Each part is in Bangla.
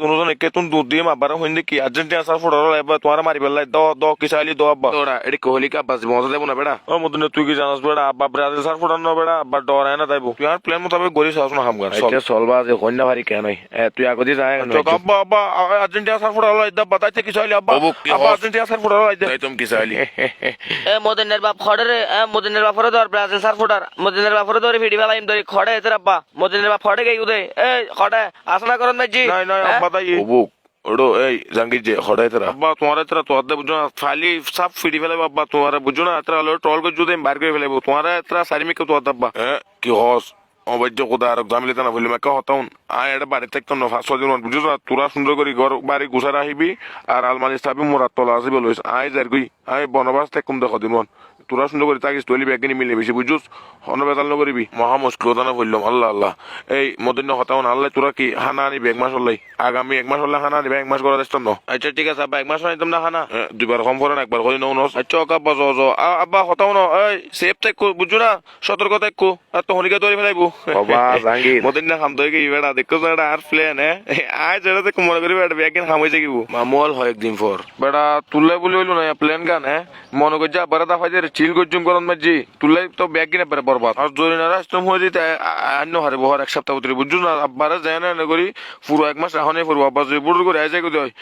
দুজন একে তুন দুধ দিয়ে আব্বার হইন কি আর্জেন্টিনা সার ফুড়া হলো এবার তোমার মারি বেলাই দ দ কি চাইলি দ আব্বা তোরা এটি কোহলি কা বাস মজা দেবো না বেড়া? ও মদন্য তুই কি জানাস বেড়া? আব্বা ব্রাজিল সার ফুড়ান না বেড়া আব্বা ডরায় না তাইবো। তুই আর প্ল্যান মোতাবেক গড়ি চাস না হামগার এটা চলবা যে কন্যা ভারি কেন তুই আগদি যায় চোখ আব্বা আব্বা আর্জেন্টিনা সার ফুড়া হলো ইদা বাতাইতে কিছু হইলে আব্বা। অবুক কি আব্বা হস? আর্জেন্টিনা সার ফুড়া হলো ইদা তাই তুমি কি চাইলি এ মদিনের বাপ খড়ে রে এ মদিনের বাপ ফরে ধর ব্রাজিল সার ফুটার মদিনের বাপ ফরে ধরে ভিডি বেলাইম ধরি খড়ে এতে রাব্বা মদিনের বাপ ফড়ে গই উদে। এ খড়ে আসনা করন মাজি নাই নাই আব্বা তাই অবুক ওডো এই জাঙ্গি যে হড়াই তোরা আব্বা তোমার তোর দে বুঝো না খালি সব ফিডি ফেলে আব্বা তোমার বুঝো না এতরা হলো ট্রল করে যদি বার করে ফেলে তোমার এতরা সারিমিক কে আব্বা হ্যাঁ কি হস? অবৈধ কোথা আর জামিলে না বলি মাকে হতাউন। আয় এটা বাড়ি থাকতো না ফাঁস দিন বুঝছ না তোরা সুন্দর করে ঘর বাড়ি গুছার আহিবি আর আলমারি স্থাপি মোরার তলা আসিবে লইস আয় যার গই আয় বনবাস থাকুম দেখো দিন তোরা সুন্দর করে তাকিস তৈলি ব্যাগিনি মিলে বেশি বুঝছুস হন বেতাল নকরিবি মহা মুশকিল না বললাম আল্লাহ আল্লাহ। এই মদিন হতাউন আল্লাহ তোরা কি হানা আনিবি এক মাস হল্লাই আগামী এক মাস হল্লাই হানা আনিবি এক মাস করা দেশ ন আচ্ছা ঠিক আছে আব্বা এক মাস আনিতাম না এ, দুইবার কম করেন একবার করে নৌ নস আচ্ছা ওকে আব্বা জ আব্বা হতাও না এই সেফ থাকো বুঝছ না সতর্ক থাকো। আর তো হনিকা তৈরি ফেলাইবো। বাবা, জাহাঙ্গীর। মদিন না খাম তো কি বেড়া দেখো এটা আর প্লেন হ্যাঁ আয় যেটা দেখো মনে করি বেড়া ব্যাগিন খাম হয়ে যাকিব মামুয়াল হয় একদিন পর বেড়া তুললে বলি হইল না প্লেন গান হ্যাঁ মনে করছে আবার দা ফাইজে চিল গজুম করন মাঝি তুললে তো ব্যাগ কিনে পারে বরবাদ আর জরি না রাস্তম হয়ে যেতে অন্য হারে বহর এক সপ্তাহ ভিতরে বুঝছ না আব্বারে যায় না করি পুরো এক মাস এখনই পড়ব আব্বা যদি বুড়ো করে আয় যাই হয়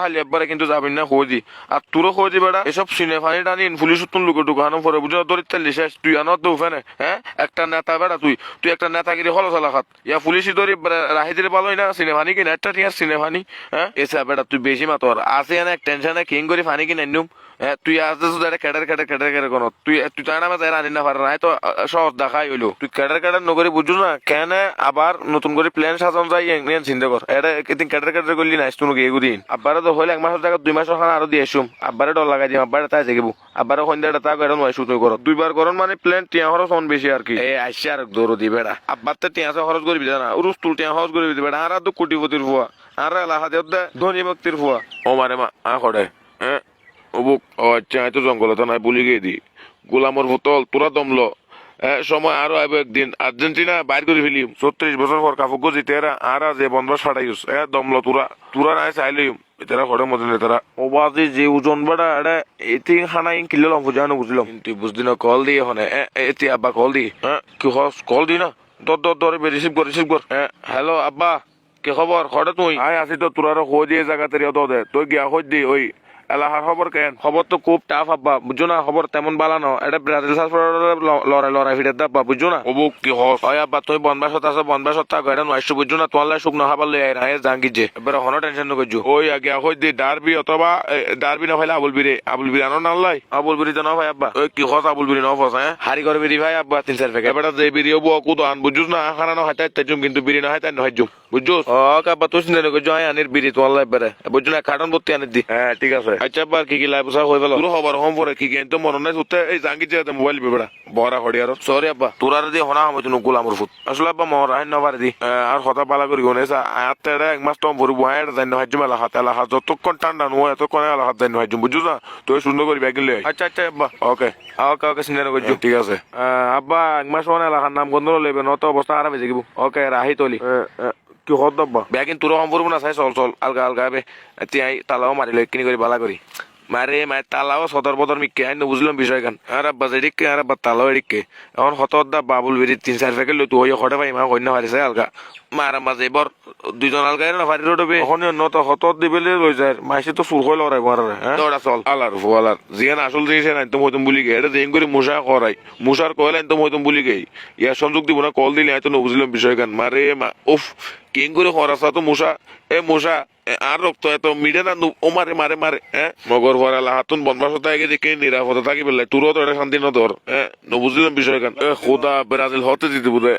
খালি একবারে কিন্তু যাবেন না খোঁজি আর তোরও খোঁজি বেড়া এসব সিনে ফানি টানি পুলিশ তুন লুকে ঢুকানো পরে বুঝছ না দরিদ্র শেষ তুই আনো তো হ্যাঁ একটা নেতা বেড়া তুই তুই একটা নেতাগিরি হলো চালা খাত ইয়া পুলিশই ধরি রাহি দিলে ভালোই না সিনে ফানি কিনা একটা আছে সিনে ফানি হ্যাঁ? এসা বেড়া তুই বেশি মাতর আসে না টেনশনে কিং করে ফানি কিনে নিউম হ্যাঁ? তুই আসতে শুধু একটা কেটার কেটার কেটার কোনো তুই তুই তাই নামে তাই রানি না পারে না তো সহজ দেখাই হইল। তুই কেটার কেটার নগরি বুঝু না কেন আবার নতুন করে প্ল্যান সাজান যাই চিন্তা কর। এটা একদিন কেটার কেটার করলি না তুই নগে এগুদিন। আব্বারে তো হইলে এক মাসের জায়গা দুই মাসের খানা আরও দিয়ে আসুম। আব্বারে ডর লাগাই দিম আব্বারে তাই জাগিব। আব্বারে সন্ধ্যাটা তা এটা নয় শুধু কর। দুইবার করন মানে প্ল্যান টিয়া খরচ অন বেশি আর কি। এ আসছে আর দৌড় দি বেড়া। আব্বার তো টিয়া খরচ করবি না উরুস তুল টিয়া খরচ করবি বেড়া আর তো কোটিপতির ফুয়া আর এলাকা দেব ধনী ব্যক্তির ফুয়া ও মারে মা আ খড়ে হ্যাঁ? অবুক ও আচ্ছা তো জঙ্গলে তো নাই বলি গিয়ে দি। গোলামর বোতল তোরা দমলো। এ, সময় আরও আইব একদিন। আর্জেন্টিনা বাইর করে ফেলি ছত্রিশ বছর পর কাপড় জিতে এরা আর যে বনবাস ফাটাইস এ দমলো তোরা। তোরা নাই চাইলে এতারা খড়ে মতন এতারা। ও বাজে যে ওজন বেড়া এটা এটি খানা ইন কিনলাম বুঝানো বুঝলাম কিন্তু বুঝদি না কল দিয়ে হনে এ, এতি আব্বা কল দি। হ্যাঁ? কি হস কল দি না? দর দর দর রিসিভ কর রিসিভ কর। হ্যাঁ হ্যালো আব্বা কি খবর খড়ে তুই? আয় আসি তো তোরা খোঁজ দিয়ে জায়গাতে রিয়া দে। তুই গিয়া খোঁজ দি ওই এলাকার খবর কেন? খবর তো খুব টাফ আব্বা বুঝছ না খবর তেমন বালা ন। এটা ব্রাজিল লড়াই লড়াই ফিরে দাব্বা বুঝছ না? অবুক কি হয় আব্বা তুই বনবাসত আছে বনবাসত থাকো এটা নয়শো বুঝছ না তোমার লাই শুকনো খাবার লই আয় না জাঙ্গি যে। এবার হনো টেনশন নকরছো ওই আগে খোঁজ দি ডারবি অথবা ডারবি না ফাইলে আবুল বিরে আবুল বিরে আনো নাল্লাই আবুল বিরি তো ন ভাই আব্বা। ওই কি হস আবুল বিরে ন ফস হ্যাঁ হারি করে বিরি ভাই আব্বা তিন চার প্যাকেট এবারে যে বিরিও বউ কুতো আন বুঝুস না খানা না হাইতে তাইজুম কিন্তু বিরি না হাইতে নহাইজুম বুঝুস ও কাব্বা তুই চিন্তা নকরছো আয় আনির বিরি তোমার লাই বেড়ে বুঝছ না কার্টন ভর্তি আনির দি। হ্যাঁ ঠিক আছে। আচ্ছা আব্বা কি কি লাই বসা হয়ে গেল তোর খবর হম পরে কি? কেন তো মনে নাই সুতে এই জাঙ্গি যে মোবাইল বিবড়া বড়া হড়িয়ার সরি আব্বা। তোর আর দিয়ে হনা আমি তুমি গোলামর ফুট আসলে আব্বা মর আইন নবার দি। আর কথা পালা করি গনে তেড়ে এক মাস টম ভরবো হ্যাঁ এটা জানি হাইজুম এলা হাত এলা হাত যতক্ষণ ঠান্ডা নো এতক্ষণ এলা হাত জানি হাইজুম বুঝুস না তুই সুন্দর করে ব্যাগ লই আচ্ছা আচ্ছা আব্বা। ওকে ওকে ওকে চিন্তা নকরছো ঠিক আছে। আব্বা এক মাস মানে এলাকার নাম গন্ধ লেবে নত অবস্থা হয়ে যাব ওকে রাহি তলি। কি হত দাব্বা? ব্যাগিন তোর সম্পর্ক না চাই চল চল আলগা আলগা বে। তিয়াই তালাও মারি লই কিনি করে বালা করি মারে মায় তালাও সদর বদর মিকে আইন বুঝলাম বিষয় গান। আর আব্বা আর আব্বা তালাও এদিকে এখন হতর দা বাবুল বেরি তিন চার প্যাকেট লই তুই হটে পাই মা কন্যা হারিছে আলগা। মারা মাঝে এবার দুইজন আলগা না ফারি রোডবে এখন নত হতর দিবেলে লই যায়। মাইসে তো সুর হইল রাই মারে হ্যাঁ দৌড়া চল। আলার ফুয়ালার জিয়ান আসল জিনিস নাই তো মইতুম বুলি গে এটা দেন করে মুসা করাই মুসার কইলেন তো মইতুম বুলি গে ইয়া সংযোগ দিব না কল দিলে তো বুঝলাম বিষয় গান। মারে মা উফ। কিং করে খরাসা তো মুসা এ এ, আর রক্ত এত মিডে না নু- ও মারে মারে হ্যাঁ মগর ভরালা হাতুন হতে আগে দেখে নিরাপদে থাকি বেলাই তোরও তো এটা শান্তি নদর হ্যাঁ নবুঝলাম বিষয় এ খোদা ব্রাজিল হতে দিতে বুঝে